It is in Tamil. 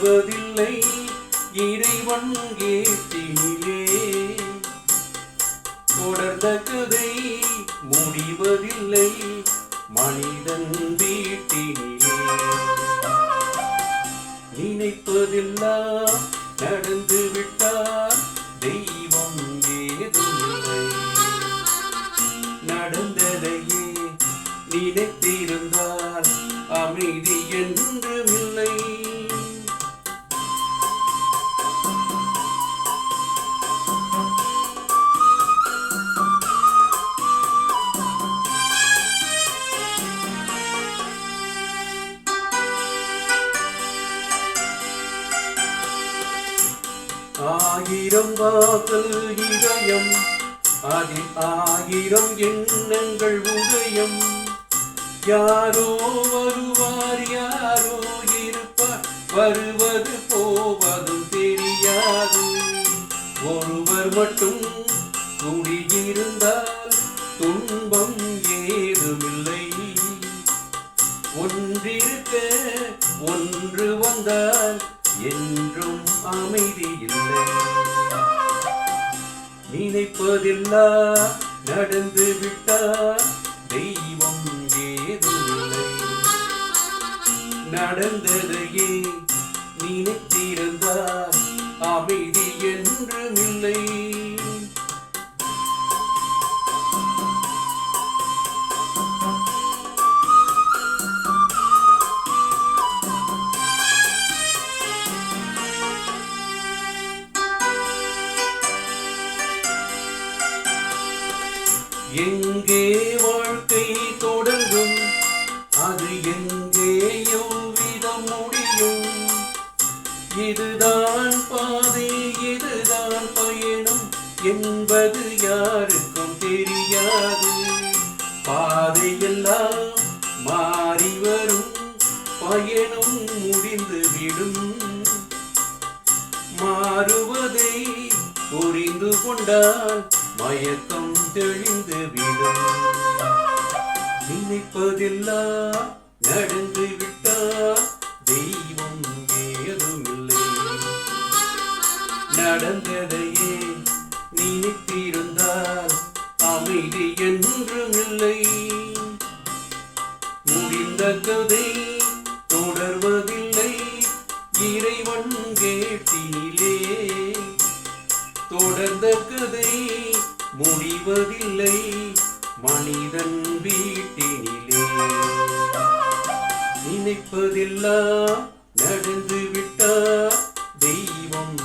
தொடர்வதில்லை இறைவன் கேட்டினிலே தொடர்ந்த கதை முடிவதில்லை. மனிதன் வீட்டினிலே. நினைப்பதெல்லாம் ஆயிரம் வாசல் இதயம். அதில் ஆயிரம் எண்ணங்கள் உதயம். யாரோ வருவார் யாரோ இருப்பார். வருவது போவதும் தெரியாது. ஒருவர் மட்டும் குடியிருந்தால் துன்பம் ஏதுமில்லை. ஒன்றிருக்க ஒன்று வந்தால் என்றும் அமைதி இல்லை நினைப்பதில்லா நடந்து விட்டார் தெய்வம் ஏதுமில்லை. நடந்ததையே எங்கே வாழ்க்கை தொடங்கும்? அது எங்கே எவ்விதம் முடியும்? இதுதான் பாதை இதுதான் பயணம். என்பது யாருக்கும் தெரியாது. பாதையெல்லாம் மாறி வரும். பயணம் முடிந்து விடும். மாறுவதை புரிந்து கொண்டால் மயக்கம் தெளிந்து விடும் நினைப்பதெல்லாம் நடந்து விட்டால் முடிவதில்லை மனிதன் வீட்டினிலே நினைப்பதெல்லாம் நடந்துவிட்டார் தெய்வம்